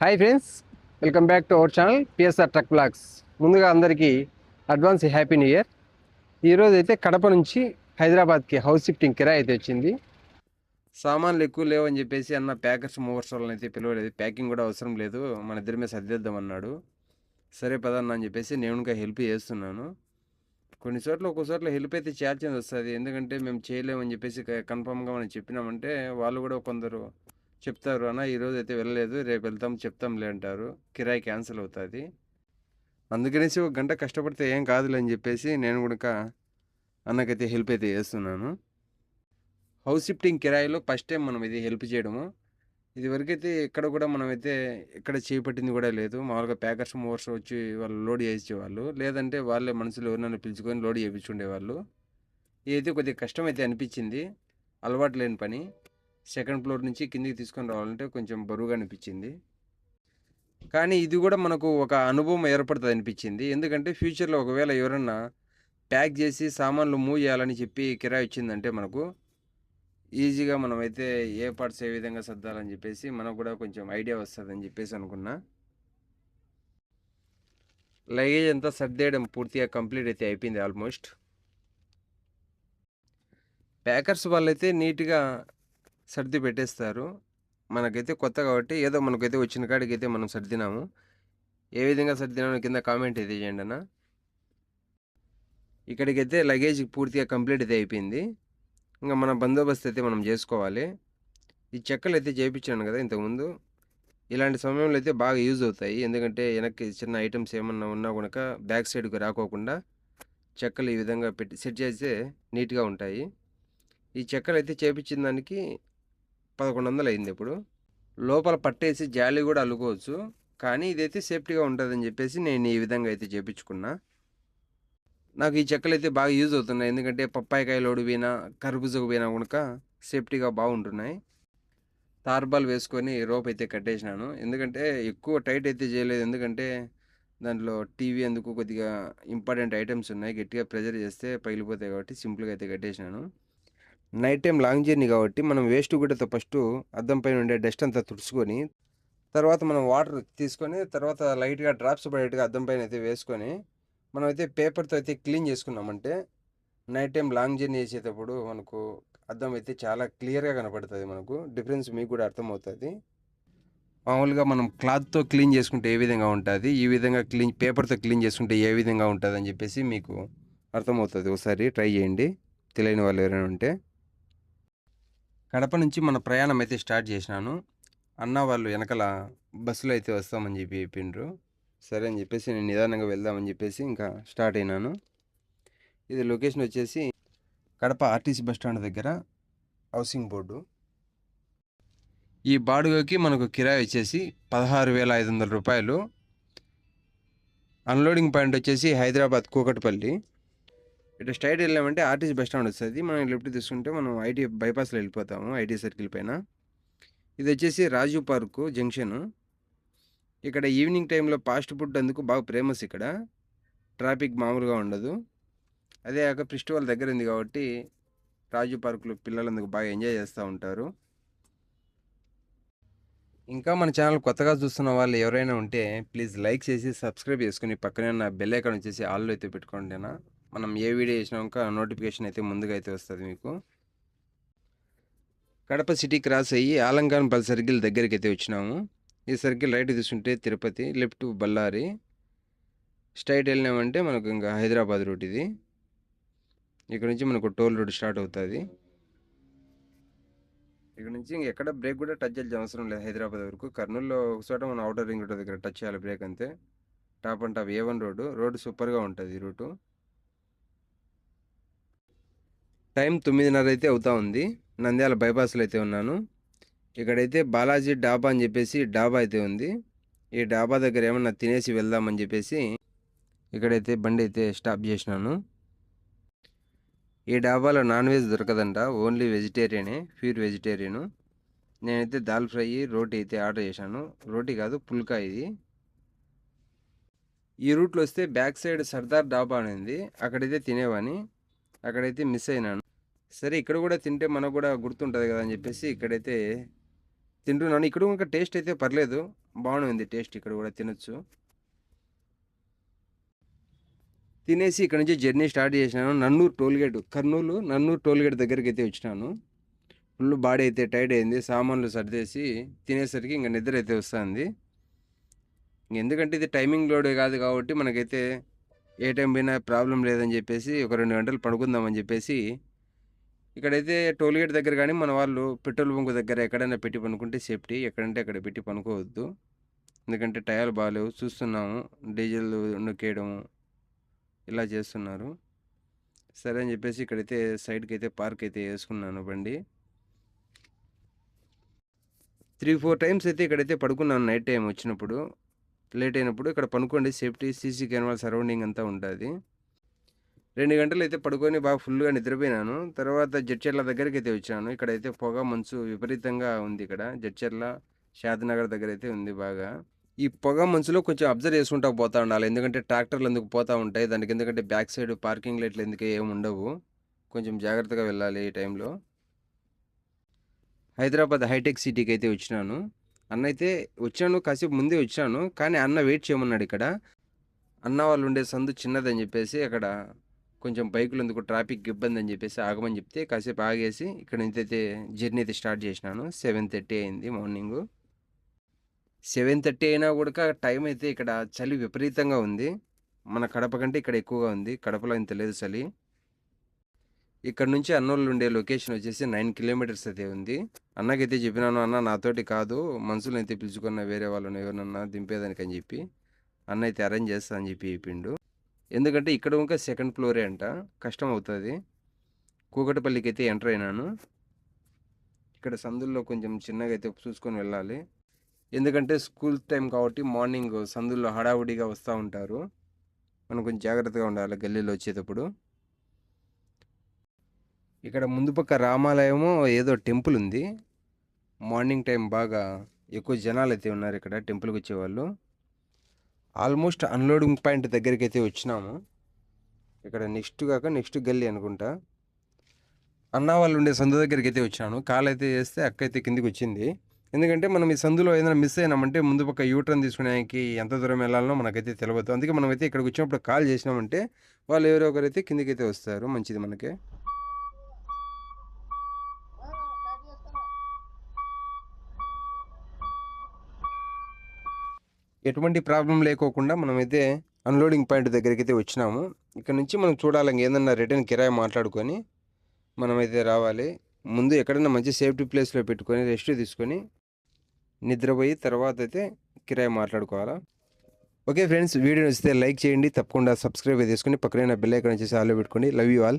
Hi friends welcome back to our channel PSR truck blogs ముందుగా అందరికీ advance happy new year ఈరోజు అయితే కడప నుంచి హైదరాబాద్కి హౌస్ షిఫ్టింగ్ కిరాయి అయితే వచ్చింది. సామాన్లు ఎక్కువ లేవని చెప్పేసి అన్న ప్యాకర్స్ మూవర్స్ వాళ్ళని అయితే పిలవలేదు. ప్యాకింగ్ కూడా అవసరం లేదు. మన ఇద్దరి మీద సర్దిద్దాం అన్నాడు. సరే పదన్న అని చెప్పేసి నేను ఇంకా హెల్ప్ చేస్తున్నాను. కొన్ని చోట్ల ఒక్కో చోట్ల హెల్ప్ అయితే చేయాల్సింది వస్తుంది. ఎందుకంటే మేము చేయలేమని చెప్పేసి కన్ఫామ్గా మనం చెప్పినామంటే వాళ్ళు కూడా కొందరు చెప్తారు అన్న ఈరోజు అయితే వెళ్ళలేదు రేపు వెళ్తాం చెప్తాంలే అంటారు. కిరాయి క్యాన్సిల్ అవుతుంది. అందుకనేసి ఒక గంట కష్టపడితే ఏం కాదులే అని చెప్పేసి నేను కూడా అన్నకైతే హెల్ప్ అయితే చేస్తున్నాను. హౌస్ షిఫ్టింగ్ కిరాయిలో ఫస్ట్ టైం మనం ఇది హెల్ప్ చేయడము. ఇదివరకైతే ఎక్కడ కూడా మనమైతే ఎక్కడ చేపట్టింది కూడా లేదు. మామూలుగా ప్యాకర్స్ మూవర్స్ వచ్చి వాళ్ళు లోడ్ చేసేవాళ్ళు లేదంటే వాళ్ళే మనుషులు ఎవరినైనా పిలుచుకొని లోడ్ చేయించుండేవాళ్ళు. ఇదైతే కొద్దిగా కష్టం అయితే అనిపించింది. అలవాటు లేని పని. సెకండ్ ఫ్లోర్ నుంచి కిందికి తీసుకొని రావాలంటే కొంచెం బరువుగా అనిపించింది. కానీ ఇది కూడా మనకు ఒక అనుభవం ఏర్పడుతుంది అనిపించింది. ఎందుకంటే ఫ్యూచర్లో ఒకవేళ ఎవరన్నా ప్యాక్ చేసి సామాన్లు మూవ్ చేయాలని చెప్పి కిరాయి ఇచ్చిందంటే మనకు ఈజీగా మనమైతే ఏ పార్ట్స్ ఏ విధంగా సర్దాలని చెప్పేసి మనకు కూడా కొంచెం ఐడియా వస్తుందని చెప్పేసి అనుకున్నా. లగేజ్ అంతా సర్దేయడం పూర్తిగా కంప్లీట్ అయితే అయిపోయింది ఆల్మోస్ట్. ప్యాకర్స్ వాళ్ళైతే నీట్గా సర్ది పెట్టేస్తారు. మనకైతే కొత్త కాబట్టి ఏదో మనకైతే వచ్చిన కాడికి అయితే మనం సర్దినాము. ఏ విధంగా సర్దినామో కింద కామెంట్ అయితే చేయండి అన్న. ఇక్కడికైతే లగేజ్ పూర్తిగా కంప్లీట్ అయితే అయిపోయింది. ఇంకా మన బందోబస్తు అయితే మనం చేసుకోవాలి. ఈ చెక్కలు అయితే చేయించాను కదా ఇంతకుముందు. ఇలాంటి సమయంలో అయితే బాగా యూజ్ అవుతాయి. ఎందుకంటే వెనక్కి చిన్న ఐటమ్స్ ఏమన్నా ఉన్నా కనుక బ్యాక్ సైడ్కి రాకోకుండా చెక్కలు ఈ విధంగా పెట్టి సెట్ చేస్తే నీట్గా ఉంటాయి. ఈ చెక్కలు అయితే చేపించిన దానికి పదకొండు వందలు అయింది ఇప్పుడు. లోపల పట్టేసి జాలి కూడా అల్లుకోవచ్చు. కానీ ఇదైతే సేఫ్టీగా ఉంటుందని చెప్పేసి నేను ఈ విధంగా అయితే చేపించుకున్నా. నాకు ఈ చెక్కలు అయితే బాగా యూజ్ అవుతున్నాయి. ఎందుకంటే పప్పాయికాయ లోడు పోయినా కర్బూజకు పోయినా కనుక సేఫ్టీగా బాగుంటున్నాయి. తార్బాల్ వేసుకొని రోప్ అయితే కట్టేసినాను. ఎందుకంటే ఎక్కువ టైట్ అయితే చేయలేదు. ఎందుకంటే దాంట్లో టీవీ అందుకు కొద్దిగా ఇంపార్టెంట్ ఐటమ్స్ ఉన్నాయి. గట్టిగా ప్రెజర్ చేస్తే పగిలిపోతాయి కాబట్టి సింపుల్గా అయితే కట్టేసినాను. నైట్ టైం లాంగ్ జర్నీ కాబట్టి మనం వేస్ట్ గుడ్డతో ఫస్ట్ అద్దం పైన ఉండే డస్ట్ అంతా తుడుచుకొని తర్వాత మనం వాటర్ తీసుకొని తర్వాత లైట్గా డ్రాప్స్ పడేట్టుగా అద్దం పైన అయితే వేసుకొని మనం అయితే పేపర్తో అయితే క్లీన్ చేసుకున్నామంటే నైట్ టైం లాంగ్ జర్నీ చేసేటప్పుడు మనకు అద్దం అయితే చాలా క్లియర్గా కనపడుతుంది మనకు. డిఫరెన్స్ మీకు కూడా అర్థమవుతుంది. మామూలుగా మనం క్లాత్తో క్లీన్ చేసుకుంటే ఏ విధంగా ఉంటుంది? ఈ విధంగా క్లీన్ పేపర్తో క్లీన్ చేసుకుంటే ఏ విధంగా ఉంటుంది అని చెప్పేసి మీకు అర్థమవుతుంది. ఒకసారి ట్రై చేయండి. తెలియని వాళ్ళు ఎవరైనా ఉంటే. కడప నుంచి మన ప్రయాణం అయితే స్టార్ట్ చేసినాను. అన్న వాళ్ళు వెనకాల బస్సులో అయితే వస్తామని చెప్పి చెప్పిండ్రు. సరే అని చెప్పేసి నేను నిదానంగా వెళ్దామని చెప్పేసి ఇంకా స్టార్ట్ అయినాను. ఇది లొకేషన్ వచ్చేసి కడప ఆర్టీసీ బస్ స్టాండ్ దగ్గర హౌసింగ్ బోర్డు. ఈ బాడుగకి మనకు కిరాయి వచ్చేసి పదహారు వేల ఐదు వందల రూపాయలు. అన్లోడింగ్ పాయింట్ వచ్చేసి హైదరాబాద్ కూకట్పల్లి. ఇటు స్ట్రైట్ వెళ్ళామంటే ఆర్టీసీ బస్ స్టాండ్ వస్తుంది మనం లెఫ్ట్ తీసుకుంటే మనం ఐటీ బైపాస్లో వెళ్ళిపోతాము ఐటీ సర్కిల్ పైన. ఇది వచ్చేసి రాజీవ్ పార్కు జంక్షను. ఇక్కడ ఈవినింగ్ టైంలో ఫాస్ట్ ఫుడ్ అందుకు బాగా ఫేమస్ ఇక్కడ. ట్రాఫిక్ మామూలుగా ఉండదు. అదే కాక ఫెస్టివల్ దగ్గర ఉంది కాబట్టి రాజు పార్కులో పిల్లలందుకు బాగా ఎంజాయ్ చేస్తూ ఉంటారు. ఇంకా మన ఛానల్ కొత్తగా చూస్తున్న వాళ్ళు ఎవరైనా ఉంటే ప్లీజ్ లైక్ చేసి సబ్స్క్రైబ్ చేసుకుని పక్కనే ఉన్న బెల్ ఐకాన్ వచ్చేసి ఆల్లో అయితే పెట్టుకోండినా మనం ఏ వీడియో చేసినాక నోటిఫికేషన్ అయితే ముందుగా అయితే వస్తుంది మీకు. కడప సిటీ క్రాస్ అయ్యి ఆలంగాన్పల్లి సర్కిల్ దగ్గరికి అయితే వచ్చినాము. ఈ సర్కిల్ రైట్ తీసుకుంటే తిరుపతి లెఫ్ట్ బళ్ళారి. స్ట్రైట్ వెళ్ళినామంటే మనకు ఇంకా హైదరాబాద్ రూట్ ఇది. ఇక్కడ నుంచి మనకు టోల్ రోడ్ స్టార్ట్ అవుతుంది. ఇక్కడ నుంచి ఇంక ఎక్కడ బ్రేక్ కూడా టచ్ చేయాల్సిన అవసరం లేదు హైదరాబాద్ వరకు. కర్నూలులో ఒక చోట మనం అవుటర్ రింగ్ రోడ్ దగ్గర టచ్ చేయాలి బ్రేక్ అంతే. Top and top A one road road సూపర్గా ఉంటుంది ఈ రూటు టైం తొమ్మిదిన్నర అయితే అవుతా ఉంది. నంద్యాల బైపాస్లో అయితే ఉన్నాను. ఇక్కడైతే బాలాజీ డాబా అని చెప్పేసి డాబా అయితే ఉంది. ఈ డాబా దగ్గర ఏమన్నా తినేసి వెళ్దామని చెప్పేసి ఇక్కడైతే బండి అయితే స్టాప్ చేసినాను. ఈ డాబాలో నాన్ వెజ్ దొరకదంట. ఓన్లీ వెజిటేరియనే ప్యూర్ వెజిటేరియను. నేనైతే దాల్ ఫ్రై రోటీ అయితే ఆర్డర్ చేశాను. రోటీ కాదు పుల్కా ఇది. ఈ రూట్లో వస్తే బ్యాక్ సైడ్ సర్దార్ డాబా అని ఉంది. అక్కడైతే తినేవాని అక్కడైతే మిస్ అయినాను. సరే ఇక్కడ కూడా తింటే మనకు కూడా గుర్తుంటుంది కదా అని చెప్పేసి ఇక్కడైతే తింటున్నాను. ఇక్కడ ఇంకా టేస్ట్ అయితే పర్లేదు. బాగుంది ఉంది టేస్ట్ ఇక్కడ కూడా తినొచ్చు. తినేసి ఇక్కడ నుంచి జర్నీ స్టార్ట్ చేసినాను. నన్నూరు టోల్గేట్ కర్నూలు నన్నూరు టోల్గేట్ దగ్గరికి అయితే వచ్చినాను. ఫుల్ బాడీ అయితే టైర్డ్ అయింది. సామాన్లు సర్దేసి తినేసరికి ఇంకా నిద్ర అయితే వస్తుంది. ఎందుకంటే ఇది టైమింగ్ లోడ్ కాదు కాబట్టి మనకైతే ఏ టైం పోయినా ప్రాబ్లం లేదని చెప్పేసి ఒక రెండు గంటలు పడుకుందామని చెప్పేసి ఇక్కడైతే టోల్గేట్ దగ్గర కానీ మన వాళ్ళు పెట్రోల్ బంక్ దగ్గర ఎక్కడైనా పెట్టి పనుకుంటే సేఫ్టీ. ఎక్కడంటే అక్కడ పెట్టి పనుకోవద్దు. ఎందుకంటే టైర్లు బాగాలేవు చూస్తున్నాము. డీజిల్ నొక్కేయడం ఇలా చేస్తున్నారు. సరే అని చెప్పేసి ఇక్కడైతే సైడ్కి అయితే పార్క్ అయితే వేసుకున్నాను బండి. త్రీ ఫోర్ టైమ్స్ అయితే ఇక్కడైతే పడుకున్నాను నైట్ టైం వచ్చినప్పుడు. లేట్ అయినప్పుడు ఇక్కడ పనుకోండి. సేఫ్టీ సీసీ కెమెరా సరౌండింగ్ అంతా ఉంటుంది రెండు గంటలు అయితే పడుకొని బాగా ఫుల్గా నిద్రపోయినాను. తర్వాత జడ్చర్ల దగ్గరికి అయితే వచ్చాను. ఇక్కడైతే పొగ మంచు విపరీతంగా ఉంది ఇక్కడ. జడ్చర్ల షాద్నగర్ దగ్గర అయితే ఉంది బాగా. ఈ పొగ మంచులో కొంచెం అబ్జర్వ్ చేసుకుంటా పోతా ఉండాలి. ఎందుకంటే ట్రాక్టర్లు ఎందుకు పోతూ ఉంటాయి? దానికి ఎందుకంటే బ్యాక్ సైడ్ పార్కింగ్ లైట్లు ఎందుకు ఏమి ఉండవు. కొంచెం జాగ్రత్తగా వెళ్ళాలి ఈ టైంలో. హైదరాబాద్ హైటెక్ సిటీకి అయితే వచ్చినాను. అన్న అయితే వచ్చాను కాసేపు ముందే వచ్చాను. కానీ అన్న వెయిట్ చేయమన్నాడు ఇక్కడ. అన్న వాళ్ళు ఉండే సందు చిన్నదని చెప్పేసి అక్కడ కొంచెం బైకులు ఎందుకు ట్రాఫిక్ ఇబ్బంది అని చెప్పేసి ఆగమని చెప్తే కాసేపు ఆగేసి ఇక్కడ నుంచి అయితే జర్నీ అయితే స్టార్ట్ చేసినాను. సెవెన్ థర్టీ అయింది మార్నింగ్. సెవెన్ థర్టీ అయినా కూడా టైం అయితే ఇక్కడ చలి విపరీతంగా ఉంది. మన కడప కంటే ఇక్కడ ఎక్కువగా ఉంది. కడపలో ఇంత లేదు చలి. ఇక్కడ నుంచి అన్నోళ్ళు ఉండే లొకేషన్ వచ్చేసి నైన్ కిలోమీటర్స్ అయితే ఉంది. అన్నకైతే చెప్పినాను అన్న నాతోటి కాదు. మనుషులను అయితే పిలుచుకున్న వేరే వాళ్ళని ఎవరినన్నా దింపేదానికి అని చెప్పి అన్న అయితే అరేంజ్ చేస్తా అని చెప్పి చెప్పిండు. ఎందుకంటే ఇక్కడ ఇంకా సెకండ్ ఫ్లోరే అంట కష్టం అవుతుంది కూకటపల్లికి అయితే ఎంటర్ అయినాను. ఇక్కడ సందుల్లో కొంచెం చిన్నగా అయితే చూసుకొని వెళ్ళాలి. ఎందుకంటే స్కూల్ టైం కాబట్టి మార్నింగ్ సందుల్లో హడావుడిగా వస్తూ ఉంటారు. మనం కొంచెం జాగ్రత్తగా ఉండాలి గల్లీలో వచ్చేటప్పుడు. ఇక్కడ ముందు పక్క రామాలయము ఏదో టెంపుల్ ఉంది. మార్నింగ్ టైం బాగా ఎక్కువ జనాలు అయితే ఉన్నారు ఇక్కడ టెంపుల్కి వచ్చేవాళ్ళు. ఆల్మోస్ట్ అన్లోడింగ్ పాయింట్ దగ్గరికి అయితే వచ్చినాము. ఇక్కడ నెక్స్ట్ కాక నెక్స్ట్ గల్లీ అనుకుంటా. అన్న వాళ్ళు ఉండే సందు దగ్గరికి అయితే వచ్చాను కాల్ అయితే చేస్తే అక్క అయితే కిందికి వచ్చింది. ఎందుకంటే మనం ఈ సందులో ఏదైనా మిస్ అయినామంటే ముందు పక్క యూటర్న్ తీసుకునేకి ఎంత దూరం వెళ్ళాలనో మనకైతే తెలియదు అందుకే మనం అయితే ఇక్కడికి వచ్చినప్పుడు కాల్ చేసినామంటే వాళ్ళు ఎవరో ఒకరైతే కిందికి అయితే వస్తారు. మంచిది మనకి. ఎటువంటి ప్రాబ్లం లేకోకుండా మనమైతే అన్లోడింగ్ పాయింట్ దగ్గరికి అయితే వచ్చినాము. ఇక్కడ నుంచి మనం చూడాలి ఏదన్నా రిటర్న్ కిరాయి మాట్లాడుకొని మనమైతే రావాలి. ముందు ఎక్కడైనా మంచి సేఫ్టీ ప్లేస్లో పెట్టుకొని రెస్ట్ తీసుకొని నిద్రపోయి తర్వాత అయితే కిరాయి మాట్లాడుకోవాలా. ఓకే ఫ్రెండ్స్ వీడియో నచ్చితే లైక్ చేయండి తప్పకుండా సబ్స్క్రైబ్ చేసుకుని పక్కన బెల్ ఐకాన్ వచ్చేసి ఆలో పెట్టుకోండి. Love you all.